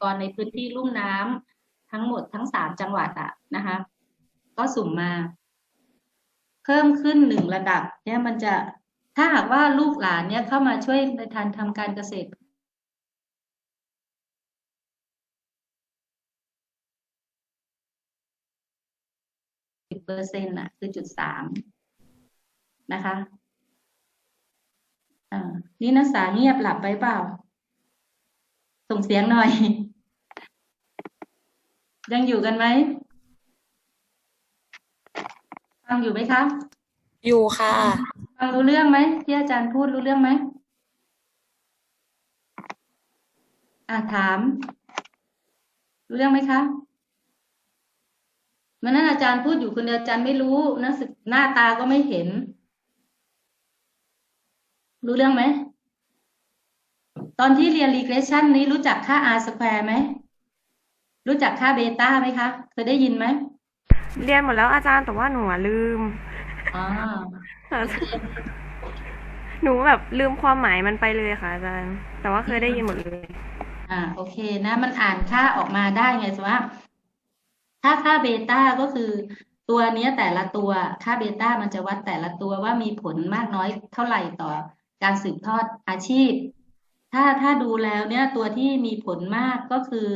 กรในพื้นที่ลุ่มน้ำทั้งหมดทั้งสามจังหวัดอะนะคะ ก็สุ่มมา เพิ่มขึ้นหนึ่งระดับ เนี่ยมันจะถ้าหากว่าลูกหลานเนี่ยเข้ามาช่วยในทางทำการเกษตรเปอร์เซ็นต์่ะคือจุดสามนะคะอ่านี่นักศึกษาเงียบหลับไปเปล่า ส่งเสียงหน่อย ยังอยู่กันไหมฟังอยู่ไหมคะอยู่ค่ะ ฟังรู้เรื่องไหมที่อาจารย์พูดรู้เรื่องไหมอ่าถาม รู้เรื่องไหมคะมันนั้นอาจารย์พูดอยู่คนเดียวอาจารย์ไม่รู้หนังสือหน้าตาก็ไม่เห็น รู้เรื่องไหม ตอนที่เรียน regression นี้รู้จักค่า r square ไหม รู้จักค่าเบต้าไหมคะ เคยได้ยินไหม เรียนหมดแล้วอาจารย์แต่ว่าหนูอะลืมอ่าหนูแบบลืมความหมายมันไปเลยค่ะอาจารย์ แต่ว่าเคยได้ยินหมดเลย อ่า โอเคนะ มันอ่านค่าออกมาได้ไงสมมติว่าถ้าค่าเบต้าก็คือตัวเนี้ยแต่ละตัวค่าเบต้ามันจะวัดแต่ละตัวว่ามีผลมากน้อยเท่าไหร่ต่อการสืบทอดอาชีพ ถ้าถ้าดูแล้วเนี่ยตัวที่มีผลมากก็คือ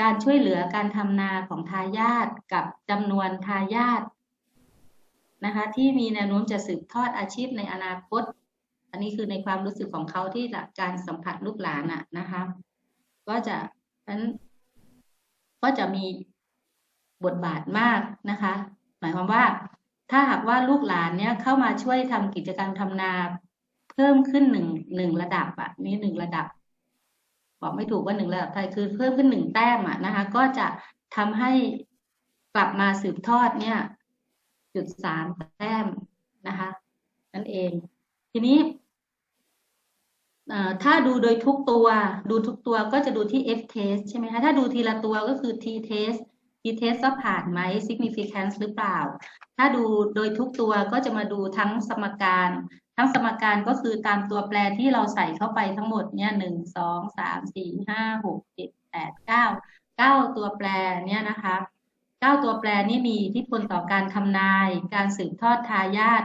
การช่วยเหลือการทำนาของทายาทกับจำนวนทายาทนะคะที่มีแนวโน้มจะสืบทอดอาชีพในอนาคต อันนี้คือในความรู้สึกของเขาที่หลักการสัมผัสลูกหลานอะนะคะก็จะนั้นก็จะมีบทบาทมากนะคะ หมายความว่า ถ้าหากว่าลูกหลานเนี่ยเข้ามาช่วยทำกิจกรรมทำนา เพิ่มขึ้นหนึ่งหนึ่งระดับอะนี่หนึ่งระดับ บอกไม่ถูกว่าหนึ่งระดับไทยคือเพิ่มขึ้นหนึ่งแต้มอะนะคะ ก็จะทำให้กลับมาสืบทอดเนี่ย จุดสามแต้มนะคะ นั่นเอง ทีนี้ถ้าดูโดยทุกตัว ดูทุกตัวก็จะดูที่ F test ใช่ไหมคะ ถ้าดูทีละตัวก็คือ T test T test ว่าผ่านไหม significance หรือเปล่า ถ้าดูโดยทุกตัวก็จะมาดูทั้งสมการ ทั้งสมการก็คือตามตัวแปรที่เราใส่เข้าไปทั้งหมดเนี่ยหนึ่งสองสามสี่ห้าหกเจ็ดแปดเก้าเก้าตัวแปรเนี่ยนะคะเก้าตัวแปรนี่มีอิทธิพลต่อการทำนาย การสืบทอดทายาท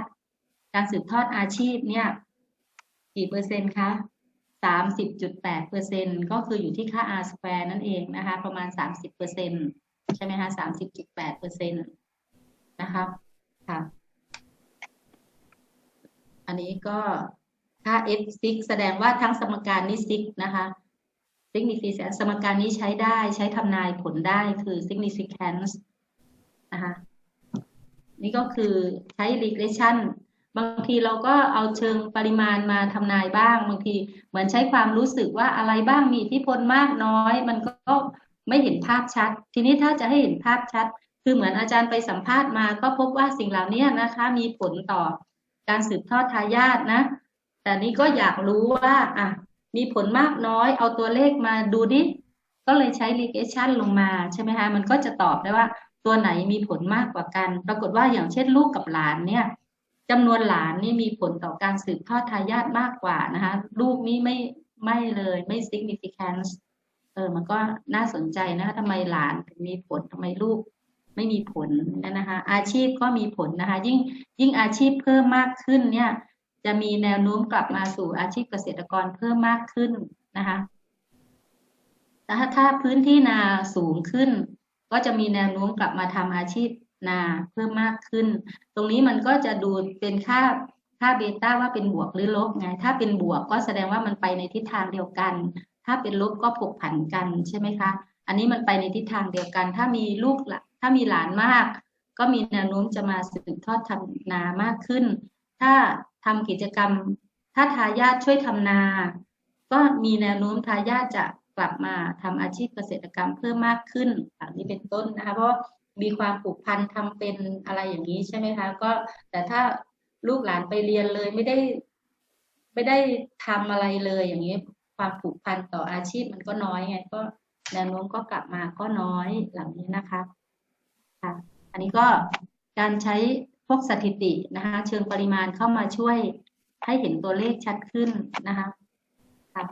การสืบทอดอาชีพเนี่ยกี่เปอร์เซ็นต์คะสามสิบจุดแปดเปอร์เซ็นก็คืออยู่ที่ค่า r square นั่นเองนะคะ ประมาณสามสิบเปอร์เซ็นใช่ไหมคะสามสิบจุดแปดเปอร์เซ็นตนะคะค่ะ อันนี้ก็ค่า f 6แสดงว่าทั้งสมการนี้6นะคะ significance สมการนี้ใช้ได้ใช้ทำนายผลได้คือ significance นะคะนี่ก็คือใช้ regression บางทีเราก็เอาเชิงปริมาณมาทำนายบ้าง บางทีเหมือนใช้ความรู้สึกว่าอะไรบ้างมีอิทธิพลมากน้อย มันก็ไม่เห็นภาพชัด ทีนี้ถ้าจะให้เห็นภาพชัด คือเหมือนอาจารย์ไปสัมภาษณ์มา ก็พบว่าสิ่งเหล่านี้นะคะ มีผลต่อ การสืบทอดทายาทนะ แต่นี้ก็อยากรู้ว่าอะมีผลมากน้อยเอาตัวเลขมาดูดิ ก็เลยใช้ regression ลงมาใช่ไหมคะมันก็จะตอบได้ว่าตัวไหนมีผลมากกว่ากัน ปรากฏว่าอย่างเช่นลูกกับหลานเนี่ยจำนวนหลานนี่มีผลต่อการสืบทอดทายาทมากกว่านะคะลูกนี่ไม่ไม่เลยไม่ significant เออมันก็น่าสนใจนะคะทำไมหลานถึงมีผลทำไมลูก ไม่มีผลนะคะ อาชีพก็มีผลนะคะ ยิ่งยิ่งอาชีพเพิ่มมากขึ้นเนี่ย จะมีแนวโน้มกลับมาสู่อาชีพเกษตรกรเพิ่มมากขึ้นนะคะแต่ถ้าถ้าพื้นที่นาสูงขึ้น ก็จะมีแนวโน้มกลับมาทำอาชีพนาเพิ่มมากขึ้น ตรงนี้มันก็จะดูเป็นค่าค่าเบต้าว่าเป็นบวกหรือลบไง ถ้าเป็นบวกก็แสดงว่ามันไปในทิศทางเดียวกัน ถ้าเป็นลบก็ผกผันกันใช่ไหมคะ อันนี้มันไปในทิศทางเดียวกัน ถ้ามีลูกหละ ถ้ามีหลานมาก ก็มีแนวโน้มจะมาสืบทอดทำนามากขึ้น ถ้าทำกิจกรรม ถ้าทายาทช่วยทำนา ก็มีแนวโน้มทายาทจะกลับมาทำอาชีพเกษตรกรรมเพิ่มมากขึ้นอันนี้เป็นต้นนะคะ เพราะมีความผูกพันทำเป็นอะไรอย่างนี้ใช่ไหมคะ ก็แต่ถ้าลูกหลานไปเรียนเลยไม่ได้ไม่ได้ทำอะไรเลยอย่างนี้ความผูกพันต่ออาชีพมันก็น้อยไงก็แนวโน้มก็กลับมาก็น้อยหลังนี้นะคะ ค่ะอันนี้ก็การใช้พวกสถิตินะคะเชิงปริมาณเข้ามาช่วยให้เห็นตัวเลขชัดขึ้นนะคะค่ะ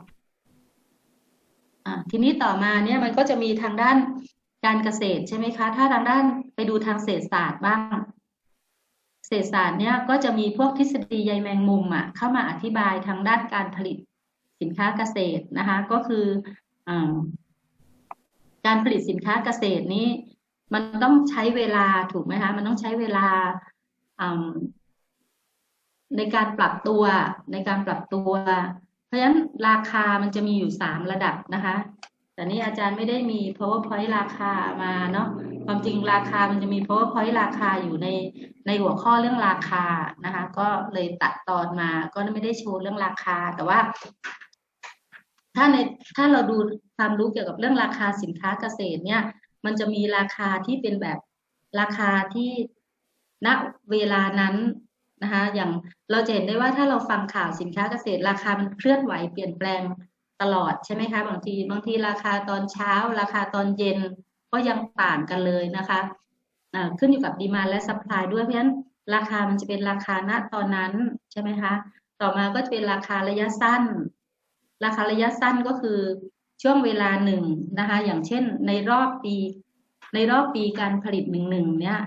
ทีนี้ต่อมาเนี่ยมันก็จะมีทางด้านการเกษตรใช่ไหมคะ ถ้าทางด้านไปดูทางเศรษฐศาสตร์บ้าง เศรษฐศาสตร์เนี่ยก็จะมีพวกทฤษฎีใยแมงมุมอะเข้ามาอธิบายทางด้านการผลิตสินค้าเกษตรนะคะ ก็คืออการผลิตสินค้าเกษตรนี้ มันต้องใช้เวลาถูกไหมคะมันต้องใช้เวลาในการปรับตัวในการปรับตัว เพราะฉะนั้นราคามันจะมีอยู่สามระดับนะคะ แต่นี่อาจารย์ไม่ได้มี powerpoint ราคามาเนาะความจริงราคามันจะมี powerpoint ราคาอยู่ในในหัวข้อเรื่องราคานะคะ ก็เลยตัดตอนมาก็ไม่ได้โชว์เรื่องราคา แต่ว่า ถ้าในถ้าเราดูความรู้เกี่ยวกับเรื่องราคาสินค้าเกษตรเนี่ย มันจะมีราคาที่เป็นแบบราคาที่ณเวลานั้นนะคะ อย่างเราจะเห็นได้ว่าถ้าเราฟังข่าวสินค้าเกษตร ราคามันเคลื่อนไหวเปลี่ยนแปลงตลอดใช่ไหมคะ บางทีบางทีราคาตอนเช้า ราคาตอนเย็นก็ยังต่างกันเลยนะคะขึ้นอยู่กับดีมาและซัพพลายด้วยเพราะฉะนั้นราคามันจะเป็นราคาณตอนนั้นใช่ไหมคะ ต่อมาก็จะเป็นราคาระยะสั้น ราคาระยะสั้นก็คือ ช่วงเวลาหนึ่งนะคะ อย่างเช่นในรอบปี ในรอบปีการผลิตหนึ่งหนึ่งเนี่ย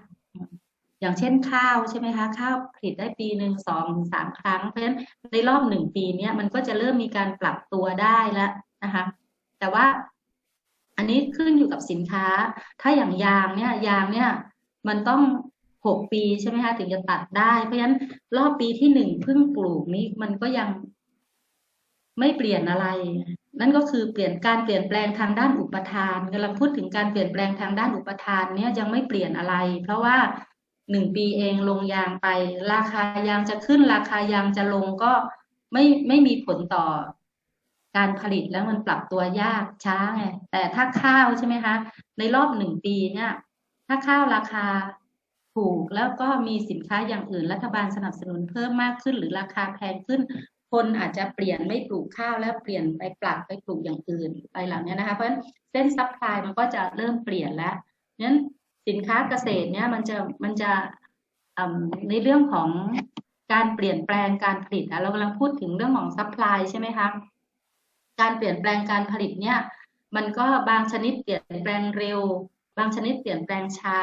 อย่างเช่นข้าวใช่ไหมคะข้าวผลิตได้ปีหนึ่งสองสามครั้งเพราะฉะนั้นในรอบหนึ่งปีเนี้ยมันก็จะเริ่มมีการปรับตัวได้แล้วนะคะ แต่ว่าอันนี้ขึ้นอยู่กับสินค้า ถ้าอย่างยางเนี่ยยางเนี่ยมันต้องหกปีใช่ไหมคะถึงจะตัดได้ เพราะฉะนั้นรอบปีที่หนึ่งเพิ่งปลูกนี้มันก็ยังไม่เปลี่ยนอะไร นั่นก็คือเปลี่ยนการเปลี่ยนแปลงทางด้านอุปทานกำลังพูดถึงการเปลี่ยนแปลงทางด้านอุปทานเนี่ยยังไม่เปลี่ยนอะไร เพราะว่าหนึ่งปีเองลงยางไป ราคายางจะขึ้นราคายางจะลงก็ไม่ไม่มีผลต่อการผลิตแล้วมันปรับตัวยากช้าไงแต่ถ้าข้าวใช่ไหมคะ ในรอบหนึ่งปีเนี่ย ถ้าข้าวราคาถูกแล้วก็มีสินค้าอย่างอื่นรัฐบาลสนับสนุนเพิ่มมากขึ้น หรือราคาแพงขึ้น คนอาจจะเปลี่ยนไม่ปลูกข้าวแล้วเปลี่ยนไปปรับไปปลูกอย่างอื่นไปหลังเนี้ยนะคะเพราะฉะนั้นเส้นซัพพลายมันก็จะเริ่มเปลี่ยนแล้วนั้นสินค้าเกษตรเนี่ยมันจะมันจะในเรื่องของการเปลี่ยนแปลงการผลิตเรากำลังพูดถึงเรื่องของซัพพลายใช่ไหมคะการเปลี่ยนแปลงการผลิตเนี่ยมันก็บางชนิดเปลี่ยนแปลงเร็ว บางชนิดเปลี่ยนแปลงช้า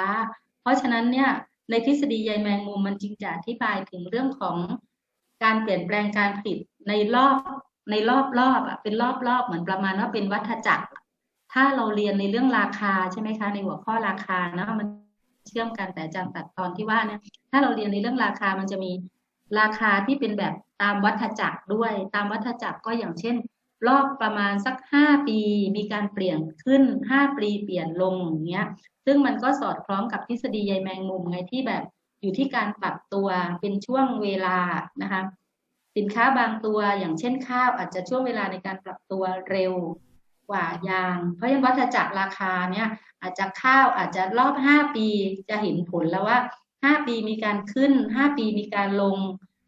เพราะฉะนั้นเนี่ยในทฤษฎีใยแมงมุมมันจึงจะอธิบายถึงเรื่องของ การเปลี่ยนแปลงการผลิตในรอบในรอบรอบอะเป็นรอบรอบเหมือนประมาณว่าเป็นวัฏจักร ถ้าเราเรียนในเรื่องราคาใช่ไหมคะ ในหัวข้อราคานะมันเชื่อมกันแต่อาจารย์ตัดตอนที่ว่าเนี่ยถ้าเราเรียนในเรื่องราคามันจะมีราคาที่เป็นแบบตามวัฏจักรด้วย ตามวัฏจักรก็อย่างเช่น รอบประมาณสักห้าปี มีการเปลี่ยนขึ้นห้าปีเปลี่ยนลงอย่างเงี้ย ซึ่งมันก็สอดคล้องกับทฤษฎีใยแมงมุมไงที่แบบ อยู่ที่การปรับตัวเป็นช่วงเวลานะคะสินค้าบางตัวอย่างเช่นข้าวอาจจะช่วงเวลาในการปรับตัวเร็วกว่ายาง เพราะฉะนั้นวัฏจักรราคาเนี่ยอาจจะข้าวอาจจะรอบห้าปีจะเห็นผลแล้วว่าห้าปีมีการขึ้นห้าปีมีการลง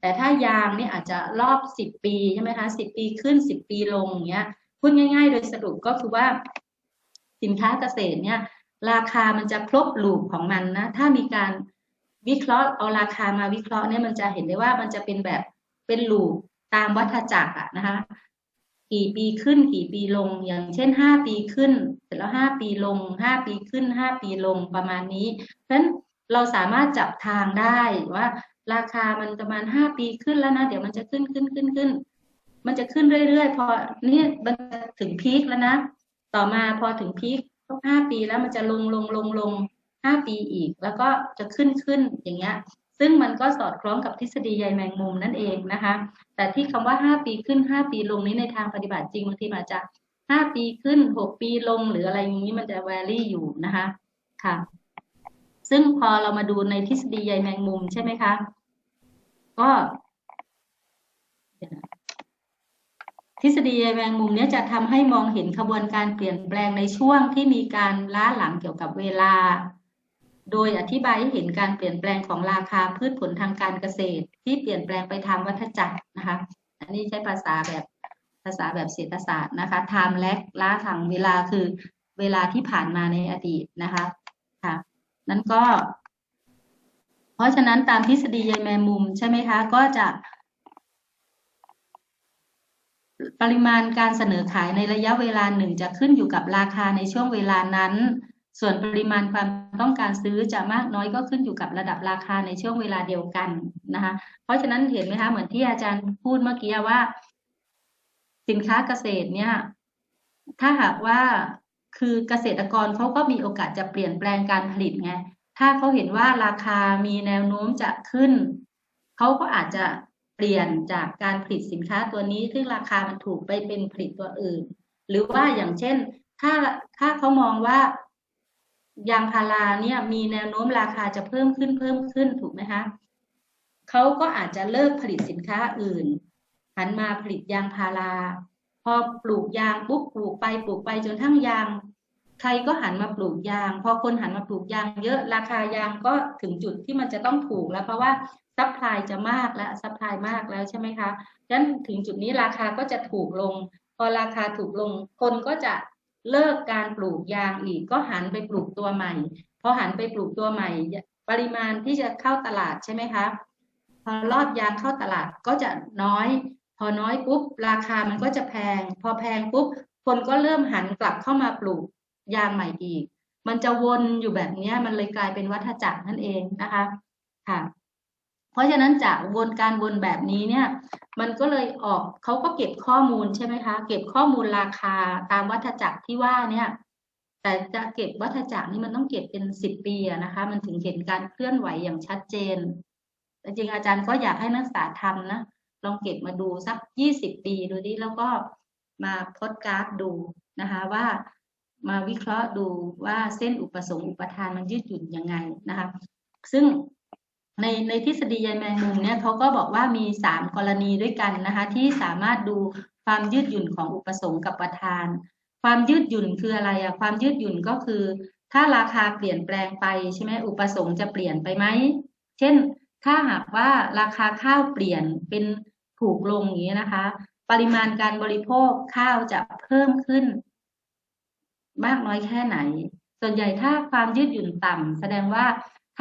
แต่ถ้ายางนี่อาจจะรอบสิบปีใช่ไหมคะสิบปีขึ้นสิบปีลงอย่างเงี้ยพูดง่าย ๆ โดยสรุปก็คือว่า สินค้าเกษตรเนี่ยราคามันจะครบลูปของมันนะถ้ามีการ วิเคราะห์เอาราคามาวิเคราะห์เนี่ยมันจะเห็นได้ว่ามันจะเป็นแบบเป็นลูปตามวัฏจักรอะนะคะกี่ปีขึ้นกี่ปีลงอย่างเช่นห้าปีขึ้น เสร็จแล้วห้าปีลงห้าปีขึ้นห้าปีลงประมาณนี้ เพราะฉะนั้นเราสามารถจับทางได้ว่า ราคามันประมาณห้าปีขึ้นแล้วนะ เดี๋ยวมันจะขึ้นขึ้นขึ้นขึ้น มันจะขึ้นเรื่อยๆ พอนี่มันถึงพีคแล้วนะ ต่อมาพอถึงพีคก็ห้าปีแล้วมันจะลงลงลงลง ห้าปีอีก แล้วก็จะขึ้นขึ้นอย่างเงี้ย ซึ่งมันก็สอดคล้องกับทฤษฎีใยแมงมุมนั่นเองนะคะ แต่ที่คำว่าห้าปีขึ้นห้าปีลงนี้ในทางปฏิบัติจริงบางทีอาจจะห้าปีขึ้นหกปีลงหรืออะไรอย่างนี้มันจะแวรี่อยู่นะคะค่ะ ซึ่งพอเรามาดูในทฤษฎีใยแมงมุมใช่ไหมคะก็ทฤษฎีใยแมงมุมเนี้ยจะทำให้มองเห็นขบวนการเปลี่ยนแปลงในช่วงที่มีการล้าหลังเกี่ยวกับเวลา โดยอธิบายให้เห็นการเปลี่ยนแปลงของราคาพืชผลทางการเกษตร ที่เปลี่ยนแปลงไปทางวัฏจักรนะคะ อันนี้ใช้ภาษาแบบภาษาแบบเศรษฐศาสตร์นะคะ time lag ล้าทางเวลาคือเวลาที่ผ่านมาในอดีตนะคะค่ะนั้นก็ เพราะฉะนั้นตามทฤษฎีใยแมมุมใช่ไหมคะ ก็จะ ปริมาณการเสนอขายในระยะเวลาหนึ่งจะขึ้นอยู่กับราคาในช่วงเวลานั้น ส่วนปริมาณความต้องการซื้อจะมากน้อยก็ขึ้นอยู่กับระดับราคาในช่วงเวลาเดียวกันนะคะ เพราะฉะนั้นเห็นไหมคะเหมือนที่อาจารย์พูดเมื่อกี้ว่า สินค้าเกษตรเนี่ย ถ้าหากว่าคือเกษตรกรเขาก็มีโอกาสจะเปลี่ยนแปลงการผลิตไงถ้าเขาเห็นว่าราคามีแนวโน้มจะขึ้นเขาก็อาจจะเปลี่ยนจากการผลิตสินค้าตัวนี้ซึ่งราคามันถูกไปเป็นผลิตตัวอื่น หรือว่าอย่างเช่น ถ้าถ้าเขามองว่า ยางพาราเนี่ยมีแนวโน้มราคาจะเพิ่มขึ้นเพิ่มขึ้นถูกไหมคะเขาก็อาจจะเลิกผลิตสินค้าอื่น หันมาผลิตยางพารา พอปลูกยางปุ๊บปลูกไปปลูกไปจนทั้งยาง ใครก็หันมาปลูกยาง พอคนหันมาปลูกยางเยอะราคายางก็ถึงจุดที่มันจะต้องถูกแล้ว เพราะว่าซัพพลายจะมากแล้วซัพพลายมากแล้วใช่ไหมคะดังนั้นถึงจุดนี้ราคาก็จะถูกลง พอราคาถูกลงคนก็จะ เลิกการปลูกยางอีกก็หันไปปลูกตัวใหม่พอหันไปปลูกตัวใหม่ ปริมาณที่จะเข้าตลาดใช่ไหมคะพอรอบยางเข้าตลาดก็จะน้อย พอน้อยปุ๊บราคามันก็จะแพง พอแพงปุ๊บคนก็เริ่มหันกลับเข้ามาปลูกยางใหม่อีก มันจะวนอยู่แบบนี้มันเลยกลายเป็นวัฏจักรนั่นเองนะคะค่ะ เพราะฉะนั้นจากวนการวนแบบนี้เนี่ย มันก็เลยออกเขาก็เก็บข้อมูลใช่ไหมคะ เก็บข้อมูลราคาตามวัฏจักรที่ว่าเนี่ย แต่จะเก็บวัฏจักรนี่มันต้องเก็บเป็นสิบปีนะคะ มันถึงเห็นการเคลื่อนไหวอย่างชัดเจนแต่จริงอาจารย์ก็อยากให้นักศึกษาทำนะลองเก็บมาดูสักยี่สิบปีดูดิแล้วก็มาพดกราฟดูนะคะว่ามาวิเคราะห์ดูว่าเส้นอุปสงค์อุปทานมันยืดหยุ่นยังไงนะคะ ซึ่ง ในในทฤษฎีใยแมงมุมเนี่ยเขาก็บอกว่ามีสามกรณีด้วยกันนะคะที่สามารถดูความยืดหยุ่นของอุปสงค์กับประทาน ความยืดหยุ่นคืออะไรอะความยืดหยุ่นก็คือ ถ้าราคาเปลี่ยนแปลงไปใช่ไหมอุปสงค์จะเปลี่ยนไปไหมเช่น ถ้าหากว่าราคาข้าวเปลี่ยนเป็นถูกลงอย่างนี้นะคะ ปริมาณการบริโภคข้าวจะเพิ่มขึ้น มากน้อยแค่ไหน ส่วนใหญ่ถ้าความยืดหยุ่นต่ำแสดงว่า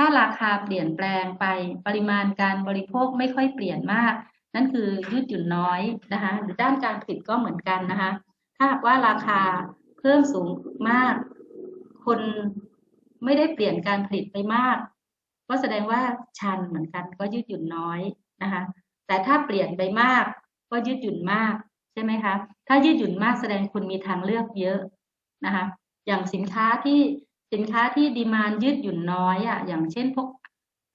ถ้าราคาเปลี่ยนแปลงไปปริมาณการบริโภคไม่ค่อยเปลี่ยนมาก นั่นคือยืดหยุ่นน้อยนะคะหรือด้านการผลิตก็เหมือนกันนะคะ ถ้าหากว่าราคาเพิ่มสูงมาก คนไม่ได้เปลี่ยนการผลิตไปมาก ก็แสดงว่าชันเหมือนกันก็ยืดหยุ่นน้อยนะคะแต่ถ้าเปลี่ยนไปมากก็ยืดหยุ่นมากใช่ไหมคะถ้ายืดหยุ่นมากแสดงคุณมีทางเลือกเยอะนะคะอย่างสินค้าที่ สินค้าที่ดีมานยืดหยุ่นน้อยอะอย่างเช่นพวก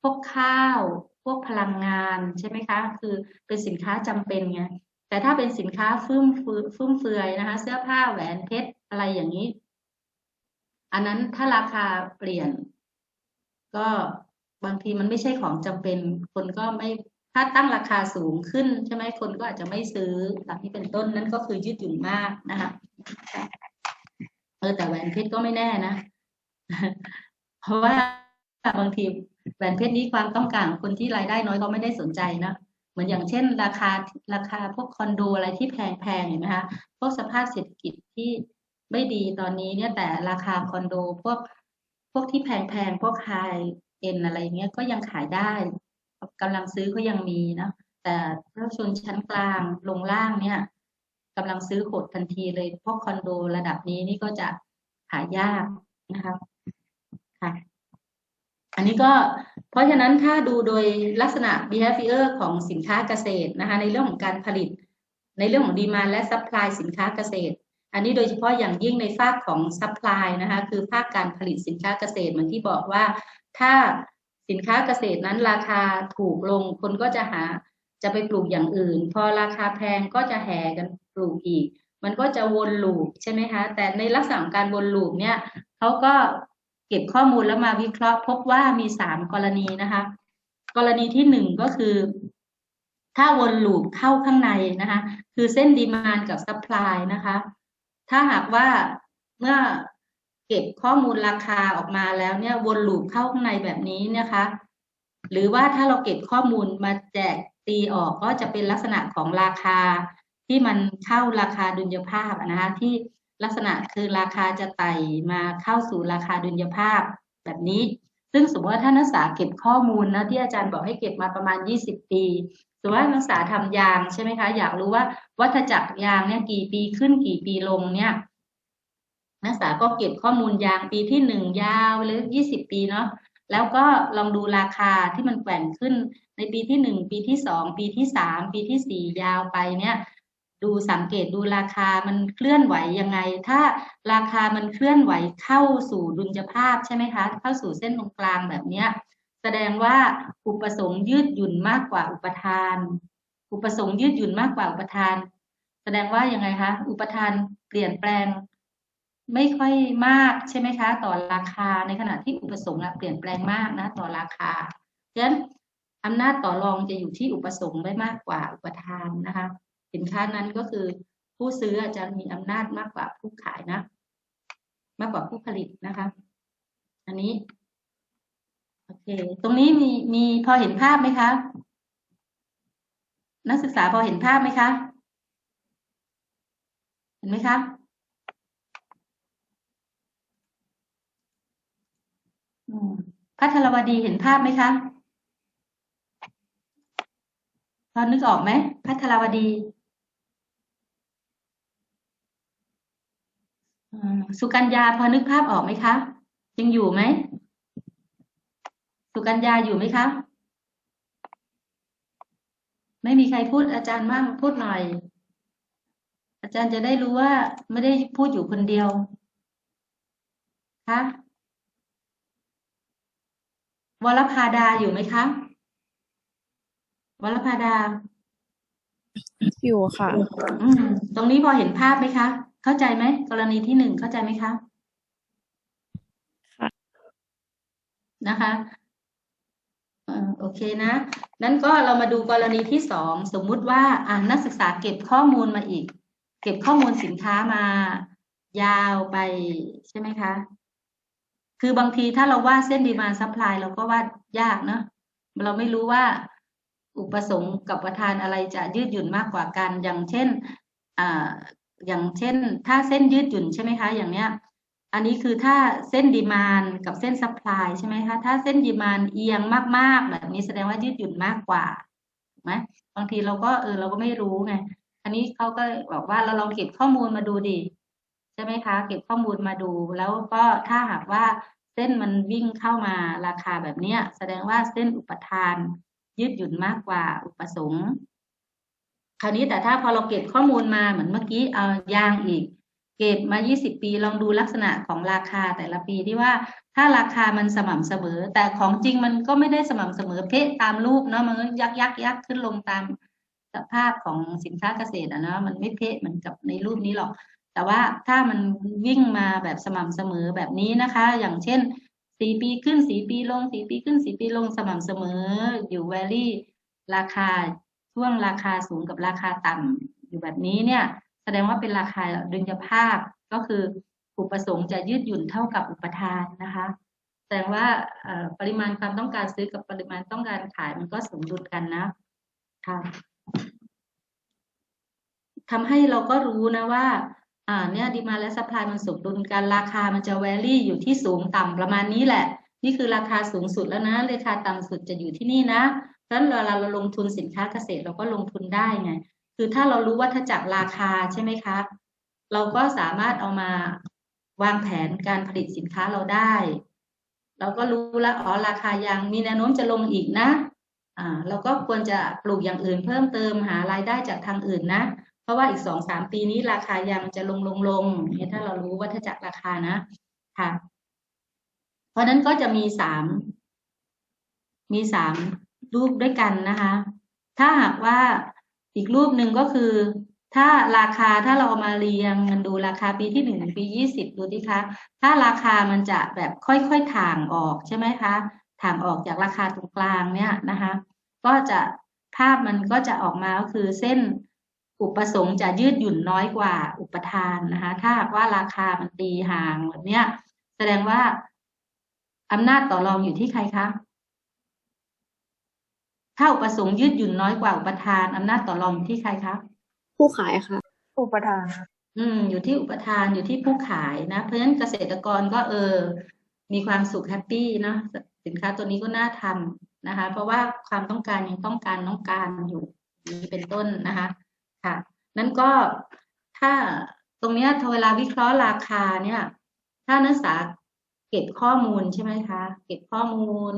พวกข้าว พวกพลังงานใช่ไหมคะ คือเป็นสินค้าจำเป็นไงแต่ถ้าเป็นสินค้าฟุ่มฟือยฟุ่มเฟือยนะคะ เสื้อผ้าแหวนเพชรอะไรอย่างนี้ อันนั้นถ้าราคาเปลี่ยน ก็บางทีมันไม่ใช่ของจำเป็น คนก็ไม่ถ้าตั้งราคาสูงขึ้นใช่ไหมคนก็อาจจะไม่ซื้อแบบนี้เป็นต้นนั่นก็คือยืดหยุ่นมากนะคะเออแต่แหวนเพชรก็ไม่แน่นะ เพราะว่าบางทีแหวนเพชรนี้ความต้องการของคนที่รายได้น้อยก็ไม่ได้สนใจนะเหมือนอย่างเช่น ราคาราคาพวกคอนโดอะไรที่แพงๆเห็นไหมคะพวกสภาพเศรษฐกิจที่ไม่ดีตอนนี้เนี่ยแต่ราคาคอนโดพวกพวกที่แพงๆพวกไฮเอ็นอะไรเงี้ยก็ยังขายได้กำลังซื้อก็ยังมีนะแต่ถ้าชนชั้นกลางลงล่างเนี่ยกำลังซื้อโหดทันทีเลยพวกคอนโดระดับนี้นี่ก็จะหายากนะคะ ค่ะ อันนี้ก็เพราะฉะนั้นถ้าดูโดยลักษณะ behavior ของสินค้าเกษตรนะคะ ในเรื่องของการผลิต ในเรื่องของดีมาและ supply สินค้าเกษตร อันนี้โดยเฉพาะอย่างยิ่งในภาคของ supply นะคะคือภาคการผลิตสินค้าเกษตรเหมือนที่บอกว่าถ้าสินค้าเกษตรนั้นราคาถูกลงคนก็จะหาจะไปปลูกอย่างอื่น พอราคาแพงก็จะแห่กันปลูกอีก มันก็จะวนลูปใช่ไหมคะแต่ในลักษณะการวนลูปเนี่ยเขาก็ เก็บข้อมูลแล้วมาวิเคราะห์ พบว่ามีสามกรณีนะคะ กรณีที่หนึ่งก็คือ ถ้าวนลูปเข้าข้างในนะคะ คือเส้นดีมานกับซัพพลายนะคะ ถ้าหากว่าเมื่อเก็บข้อมูลราคาออกมาแล้วเนี่ยวนลูปเข้าข้างในแบบนี้นะคะ หรือว่าถ้าเราเก็บข้อมูลมาแจกตีออกก็จะเป็นลักษณะของราคาที่มันเข้าราคาดุลยภาพนะคะที่ ลักษณะคือราคาจะไต่มาเข้าสู่ราคาดุลยภาพแบบนี้ ซึ่งสมมติว่าถ้านักศึกษาเก็บข้อมูลนะที่อาจารย์บอกให้เก็บมาประมาณ 20 ปีสมมติว่านักศึกษาทำยางใช่ไหมคะ อยากรู้ว่าวัฏจักรยางเนี่ยกี่ปีขึ้นกี่ปีลงเนี่ยนักศึกษาก็เก็บข้อมูลยางปีที่หนึ่งยาวหรือยี่สิบปีเนาะแล้วก็ลองดูราคาที่มันแกว่งขึ้นในปีที่หนึ่งปีที่สองปีที่สามปีที่สี่ยาวไปเนี่ย ดูสังเกตดูราคามันเคลื่อนไหวยังไง ถ้าราคามันเคลื่อนไหวเข้าสู่ดุลยภาพใช่ไหมคะ เข้าสู่เส้นตรงกลางแบบเนี้ยแสดงว่าอุปสงค์ยืดหยุ่นมากกว่าอุปทาน อุปสงค์ยืดหยุ่นมากกว่าอุปทาน แสดงว่ายังไงคะ อุปทานเปลี่ยนแปลง ไม่ค่อยมากใช่ไหมคะ ต่อราคาในขณะที่อุปสงค์เปลี่ยนแปลงมากนะต่อราคาฉะนั้นอำนาจต่อรองจะอยู่ที่อุปสงค์ไม่มากกว่าอุปทานนะคะ สินค้านั้นก็คือผู้ซื้อจะมีอำนาจมากกว่าผู้ขายนะ มากกว่าผู้ผลิตนะคะ อันนี้โอเค ตรงนี้มีมีพอเห็นภาพไหมคะ นักศึกษาพอเห็นภาพไหมคะ เห็นไหมคะพัทรวดีเห็นภาพไหมคะพอนึกออกไหมพัทรวดีอืม สุกัญญาพอนึกภาพออกไหมคะยังอยู่ไหมสุกัญญาอยู่ไหมคะไม่มีใครพูดอาจารย์มั่งพูดหน่อย อาจารย์จะได้รู้ว่าไม่ได้พูดอยู่คนเดียวคะวรภาดาอยู่ไหมคะวรภาดา อยู่ค่ะอืมตรงนี้พอเห็นภาพไหมคะ เข้าใจไหมกรณีที่หนึ่งเข้าใจไหมคะค่ะนะคะเอ่อโอเคนะ นั้นก็เรามาดูกรณีที่สองสมมุติว่าอ่านักศึกษาเก็บข้อมูลมาอีก เก็บข้อมูลสินค้ามายาวไปใช่ไหมคะ คือบางทีถ้าเราวาดเส้นดีมาซัพพลายเราก็วาดยากเนอะเราไม่รู้ว่าอุปสงค์กับประธานอะไรจะยืดหยุ่นมากกว่ากัน อย่างเช่น อย่างเช่น ถ้าเส้นยืดหยุ่นใช่ไหมคะ อย่างเนี้ย อันนี้คือถ้าเส้นดีมานกับเส้นซัพพลายใช่ไหมคะ ถ้าเส้นดีมานเอียงมากๆ แบบนี้แสดงว่ายืดหยุ่นมากกว่าถูกไหมบางทีเราก็เออเราก็ไม่รู้ไง อันนี้เขาก็บอกว่าเราลองเก็บข้อมูลมาดูดิใช่ไหมคะ เก็บข้อมูลมาดู แล้วก็ถ้าหากว่าเส้นมันวิ่งเข้ามาราคาแบบเนี้ย แสดงว่าเส้นอุปทานยืดหยุ่นมากกว่าอุปสงค์ คราวนี้แต่ถ้าพอเราเก็บข้อมูลมาเหมือนเมื่อกี้เอายางอีก เก็บมา 20 ปีลองดูลักษณะของราคาแต่ละปีที่ว่าถ้าราคามันสม่ำเสมอ แต่ของจริงมันก็ไม่ได้สม่ำเสมอเป๊ะตามรูปเนาะมันก็ยักยักยักขึ้นลงตามสภาพของสินค้าเกษตรอะเนาะมันไม่เป๊ะเหมือนกับในรูปนี้หรอก แต่ว่าถ้ามันวิ่งมาแบบสม่ำเสมอแบบนี้นะคะ อย่างเช่นสี่ปีขึ้นสี่ปีลงสี่ปีขึ้นสี่ปีลงสม่ำเสมออยู่แวลี่ราคา ช่วงราคาสูงกับราคาต่ำอยู่แบบนี้เนี่ย แสดงว่าเป็นราคาดุลยภาพก็คืออุปสงค์จะยืดหยุ่นเท่ากับอุปทานนะคะแสดงว่าปริมาณความต้องการซื้อกับปริมาณต้องการขายมันก็สมดุลกันนะค่ะทำให้เราก็รู้นะว่าอ่าเนี่ยดีมาและซัพพลายมันสมดุลกันราคามันจะแวรี่อยู่ที่สูงต่ำประมาณนี้แหละ นี่คือราคาสูงสุดแล้วนะราคาต่ำสุดจะอยู่ที่นี่นะ เพราะฉะนั้นเวลาเราลงทุนสินค้าเกษตรเราก็ลงทุนได้ไงคือถ้าเรารู้วัฏจักรราคาใช่ไหมคะ เราก็สามารถเอามาวางแผนการผลิตสินค้าเราได้ เราก็รู้แล้วอ๋อราคายางมีแนวโน้มจะลงอีกนะอ่าเราก็ควรจะปลูกอย่างอื่นเพิ่มเติมหารายได้จากทางอื่นนะ เพราะว่าอีกสองสามปีนี้ราคายางจะลงลงลงเนี่ยถ้าเรารู้วัฏจักรราคานะค่ะ เพราะฉะนั้นก็จะมีสามมีสาม รูปด้วยกันนะคะ ถ้าหากว่าอีกรูปหนึ่งก็คือ ถ้าราคาถ้าเราเอามาเรียงกันดูราคาปีที่หนึ่งปียี่สิบดูดิคะถ้าราคามันจะแบบค่อยๆถ่างออกใช่ไหมคะถ่างออกจากราคาตรงกลางเนี่ยนะคะ ก็จะภาพมันก็จะออกมาก็คือเส้นอุปสงค์จะยืดหยุ่นน้อยกว่าอุปทานนะคะ ถ้าหากว่าราคามันตีห่างแบบเนี้ยแสดงว่าอำนาจต่อรองอยู่ที่ใครคะ ถ้าอุปสงค์ยืดหยุ่นน้อยกว่าอุปทานอำนาจต่อรองอยู่ที่ใครคะผู้ขายค่ะ อุปทานครับอืม อยู่ที่อุปทานอยู่ที่ผู้ขายนะ เพราะฉะนั้นเกษตรกรก็เออ มีความสุขแฮปปี้เนาะสินค้าตัวนี้ก็น่าทำนะคะ เพราะว่าความต้องการยังต้องการต้องการอยู่อย่างนี้เป็นต้นนะคะ ค่ะ นั้นก็ถ้าตรงเนี้ยเวลาวิเคราะห์ราคาเนี่ย ถ้านักศึกษาเก็บข้อมูลใช่ไหมคะ เก็บข้อมูล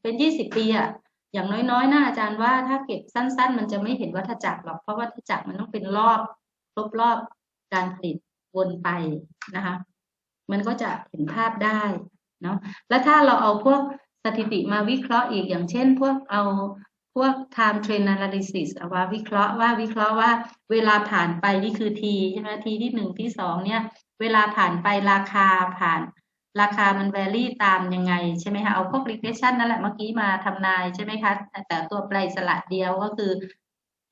เป็นยี่สิบปีอะ อย่างน้อยๆนะอาจารย์ว่าถ้าเก็บสั้น ๆ มันจะไม่เห็นวัฏจักรหรอกเพราะวัฏจักรมันต้องเป็นรอบรอบๆการผลิตวนไปนะคะ มันก็จะเห็นภาพได้เนาะแล้วถ้าเราเอาพวกสถิติมาวิเคราะห์อีกอย่างเช่น พวกเอาพวก time trend analysis เอาว่าวิเคราะห์ว่าวิเคราะห์ว่าเวลาผ่านไปนี่คือ t ใช่ไหม t ที่หนึ่งที่สองเนี่ย เวลาผ่านไปราคาผ่าน ราคามัน vary ตามยังไงใช่ไหมคะ เอาพวก regression นั่นแหละเมื่อกี้มาทำนายใช่ไหมคะ แต่ตัวปรอิสระเดียวก็คือ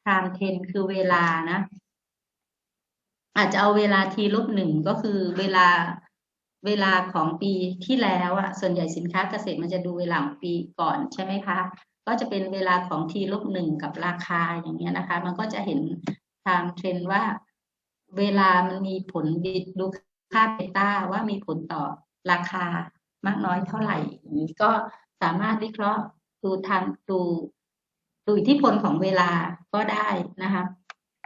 time ten คือเวลานะ อาจจะเอาเวลา t ลบหนึ่งก็คือเวลาเวลาของปีที่แล้วอะส่วนใหญ่สินค้าเกษตรมันจะดูเวลาของปีก่อนใช่ไหมคะ ก็จะเป็นเวลาของ t ลบหนึ่งกับราคาอย่างเงี้ยนะคะ มันก็จะเห็นทางเทรนว่าเวลามันมีผลบิดดูค่าเบต้าว่ามีผลต่อ ราคามากน้อยเท่าไหร่อย่างนี้ก็สามารถวิเคราะห์ดูทางดูดูอิทธิพลของเวลาก็ได้นะคะ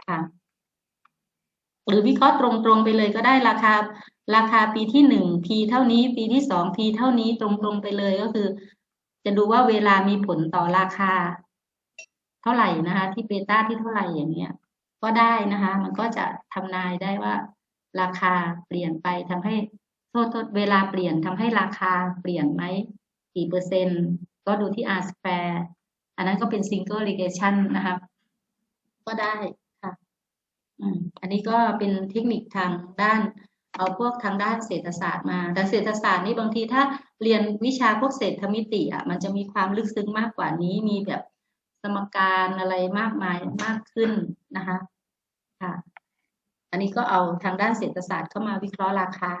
ค่ะหรือวิเคราะห์ตรงๆไปเลยก็ได้ราคา ราคาปีที่หนึ่ง P เท่านี้ ปีที่สอง P เท่านี้ตรงๆไปเลยก็คือ จะดูว่าเวลามีผลต่อราคา เท่าไหร่นะคะ ที่เบต้าที่เท่าไหร่อย่างเงี้ย ก็ได้นะคะ มันก็จะทำนายได้ว่า ราคาเปลี่ยนไปทำให้ โทษโทษเวลาเปลี่ยนทำให้ราคาเปลี่ยนไหมกี่เปอร์เซ็นต์ ก็ดูที่ R square อันนั้นก็เป็น single regression นะคะก็ได้ค่ะอันนี้ก็เป็นเทคนิคทางด้านเอาพวกทางด้านเศรษฐศาสตร์มา แต่เศรษฐศาสตร์นี่บางทีถ้าเรียนวิชาพวกเศรษฐมิติอะมันจะมีความลึกซึ้งมากกว่านี้ มีแบบสมการอะไรมากมายมากขึ้นนะคะ ค่ะ อันนี้ก็เอาทางด้านเศรษฐศาสตร์เข้ามาวิเคราะห์ราคา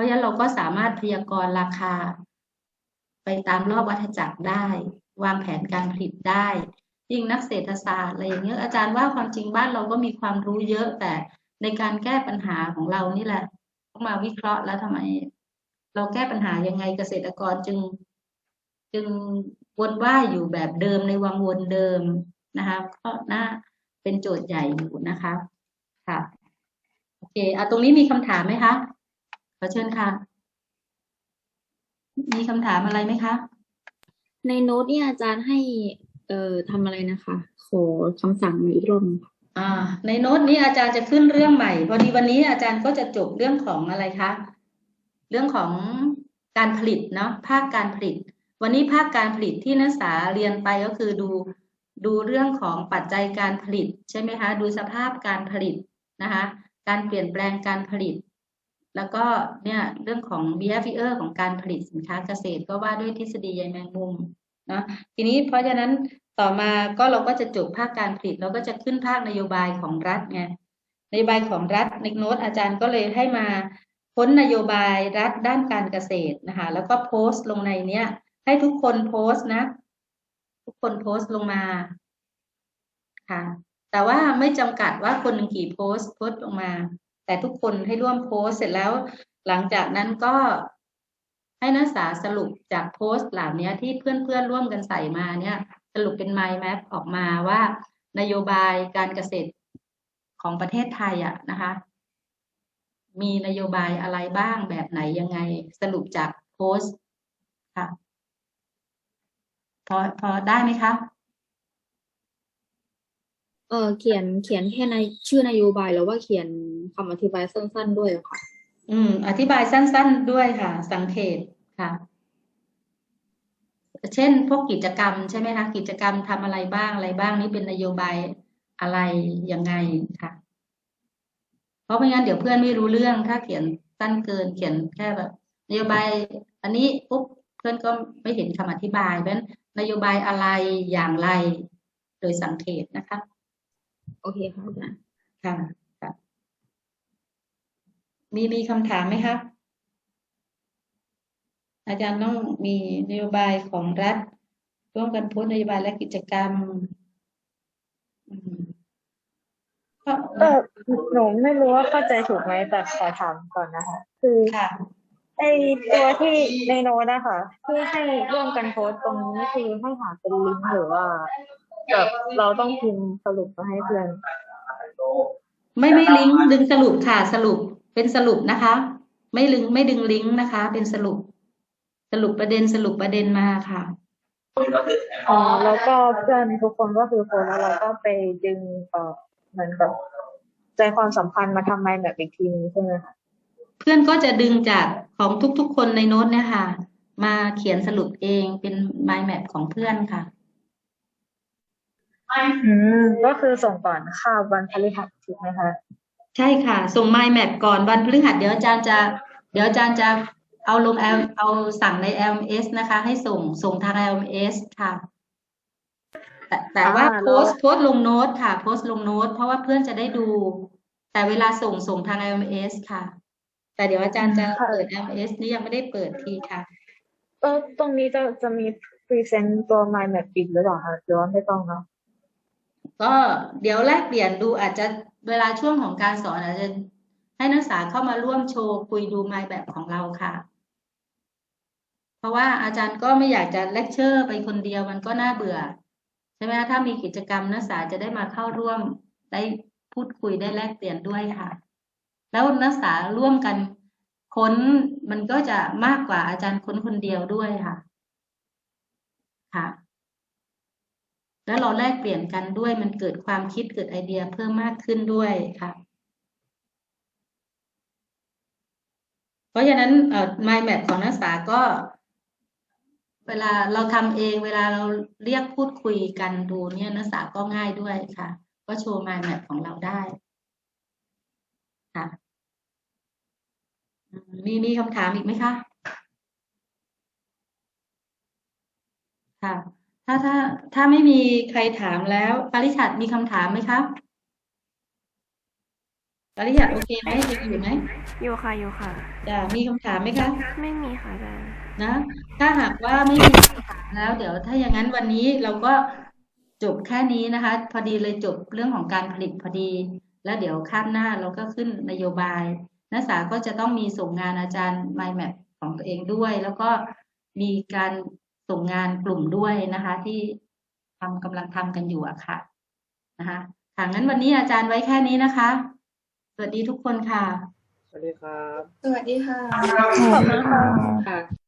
ราะฉะนั้นเราก็สามารถพยากรณ์ราคา ไปตามรอบวัฏจักรได้ วางแผนการผลิตได้ยิ่งนักเศรษฐศาสตร์อะไรอย่างเงี้ยอาจารย์ว่าความจริงบ้านเราก็มีความรู้เยอะแต่ในการแก้ปัญหาของเรานี่แหละต้องมาวิเคราะห์แล้วทำไม เราแก้ปัญหายังไงเกษตรกรจึง จึงวนว่ายอยู่แบบเดิมในวังวนเดิมนะคะก็น่าเป็นโจทย์ใหญ่อยู่นะคะค่ะโอเคเอาตรงนี้มีคำถามไหมคะ ขอเชิญค่ะ มีคำถามอะไรไหมคะ ในโน้ตเนี่ยอาจารย์ให้ เอ่อทำอะไรนะคะ ขอคำสั่งมาอีกรอบหนึ่งค่ะอ่า ในโน้ตนี้อาจารย์จะขึ้นเรื่องใหม่ พอดีวันนี้อาจารย์ก็จะจบเรื่องของอะไรคะ เรื่องของการผลิตเนาะ ภาคการผลิต วันนี้ภาคการผลิตที่นักศึกษาเรียนไปก็คือดู ดูเรื่องของปัจจัยการผลิตใช่ไหมคะ ดูสภาพการผลิตนะคะ การเปลี่ยนแปลงการผลิต แล้วก็เนี่ยเรื่องของ behavior ของการผลิตสินค้าเกษตร ก็ว่าด้วยทฤษฎีใยแมงมุมเนาะทีนี้เพราะฉะนั้นต่อมาก็เราก็จะจบภาคการผลิตเราก็จะขึ้นภาคนโยบายของรัฐไงนโยบายของรัฐในโน้ตอาจารย์ก็เลยให้มาพ้นนโยบายรัฐด้านการเกษตรนะคะแล้วก็โพสต์ลงในเนี้ยให้ทุกคนโพสต์นะ ทุกคนโพสต์ลงมาค่ะแต่ว่าไม่จำกัดว่าคนหนึ่งกี่โพสต์โพสต์ลงมา แต่ทุกคนให้ร่วมโพสเสร็จแล้ว หลังจากนั้นก็ให้นักศึกษาสรุปจากโพสต์เหล่านี้ที่เพื่อนๆร่วมกันใส่มาเนี่ย สรุปเป็น mind map ออกมาว่า นโยบายการเกษตรของประเทศไทยอะนะคะ มีนโยบายอะไรบ้างแบบไหนยังไง สรุปจากโพสต์ค่ะพอพอได้ไหมคะ เออเขียนเขียนแค่ในชื่อนโยบายแล้วว่าเขียนคำอธิบายสั้น ๆ ด้วยเหรอค่ะ อืม อธิบายสั้น ๆ ด้วยค่ะ สังเกตค่ะ เช่น พวกกิจกรรมใช่ไหมคะกิจกรรมทำอะไรบ้างอะไรบ้างนี่เป็นนโยบายอะไรยังไงค่ะ เพราะไม่งั้นเดี๋ยวเพื่อนไม่รู้เรื่องถ้าเขียนสั้นเกิน เขียนแค่แบบ นโยบาย อันนี้ปุ๊บเพื่อนก็ไม่เห็นคำอธิบายเพราะนั้นนโยบายอะไรอย่างไร โดยสังเกตนะคะ โอเคค่ะอาจารย์ค่ะค่ะมีมีคำถามไหมคะอาจารย์ต้องมีนโยบายของรัฐ ร่วมกันโพสต์นโยบายและกิจกรรมอืมก็เออหนูไม่รู้ว่าเข้าใจถูกไหมแต่ขอถามก่อนนะคะ คือค่ะไอไอตัวที่ในโน้ตนะคะที่ให้ร่วมกันโพสต์ตรงนี้คือให้หาเป็นลิงก์หรือว่า แบบเราต้องพิมพ์สรุปมาให้เพื่อน ไม่ไม่ลิงก์ดึงสรุปค่ะสรุปเป็นสรุปนะคะ ไม่ลิงก์ไม่ดึงลิงก์นะคะ เป็นสรุป สรุปประเด็นสรุปประเด็นมาค่ะอ๋อแล้วก็เพื่อนทุกคนก็คือโพสต์แล้วเราก็ไปดึงเอ่อเหมือนกับใจความสำคัญมาทำไมแบบอีกทีนึงใช่ไหมคะเพื่อนก็จะดึงจากของทุกๆคนในโน้ตเนี่ยค่ะ มาเขียนสรุปเองเป็น mind map ของเพื่อนค่ะ อืมก็คือส่งก่อนข้าววันพฤหัสถูกไหมคะ ใช่ค่ะ ส่ง mind map ก่อนวันพฤหัสเดี๋ยวอาจารย์จะ เดี๋ยวอาจารย์จะเอาลง L เอาสั่งใน LMS นะคะ ให้ส่งส่งทาง LMS ค่ะ แต่แต่ว่าอ่าโพสต์โพสต์ลงโน้ตค่ะ โพสต์ลงโน้ต เพราะว่าเพื่อนจะได้ดู แต่เวลาส่งส่งทาง LMS ค่ะ แต่เดี๋ยวอาจารย์จะเปิด LMS นี่ยังไม่ได้เปิดทีค่ะเออตรงนี้จะจะมีพรีเซนต์ตัว mind map อีกหรือเปล่าคะหรือว่าไม่ต้องเนาะ ก็เดี๋ยวแลกเปลี่ยนดูอาจจะเวลาช่วงของการสอนอาจจะให้นักศึกษาเข้ามาร่วมโชว์คุยดูไมล์แบบของเราค่ะ เพราะว่าอาจารย์ก็ไม่อยากจะเลคเชอร์ไปคนเดียวมันก็น่าเบื่อ ใช่ไหมถ้ามีกิจกรรมนักศึกษาจะได้มาเข้าร่วมได้พูดคุยได้แลกเปลี่ยนด้วยค่ะ แล้วนักศึกษาร่วมกันค้นมันก็จะมากกว่าอาจารย์ค้นคนเดียวด้วยค่ะ ค่ะ แล้วเราแลกเปลี่ยนกันด้วยมันเกิดความคิดเกิดไอเดียเพิ่มมากขึ้นด้วยค่ะเพราะฉะนั้นเอ่อ mind map ของนักศึกษาก็ เวลาเราทำเองเวลาเราเรียกพูดคุยกันดูเนี่ยนักศึกษาก็ง่ายด้วยค่ะ ก็โชว์ mind map ของเราได้ค่ะมมีมีคำถามอีกไหมคะ ค่ะ ถ้าถ้าถ้าไม่มีใครถามแล้วปริชัดมีคำถามไหมครับปริชัดโอเคไหมยังอยู่ไหมอยู่ค่ะอยู่ค่ะจะมีคำถามไหมคะไม่มีค่ะอาจารย์นะ ถ้าหากว่าไม่มีคำถามแล้ว เดี๋ยวถ้าอย่างนั้นวันนี้เราก็จบแค่นี้นะคะ พอดีเลยจบเรื่องของการผลิตพอดี แล้วเดี๋ยวข้ามหน้าเราก็ขึ้นนโยบาย นักศึกษาก็จะต้องมีส่งงานอาจารย์ mind map ของตัวเองด้วย แล้วก็มีการ ส่งงานกลุ่มด้วยนะคะ ที่ทำกำลังทำกันอยู่อะค่ะนะคะค่ะงั้นวันนี้อาจารย์ไว้แค่นี้นะคะ สวัสดีทุกคนค่ะ สวัสดีครับ สวัสดีค่ะ ขอบคุณค่ะค่ะ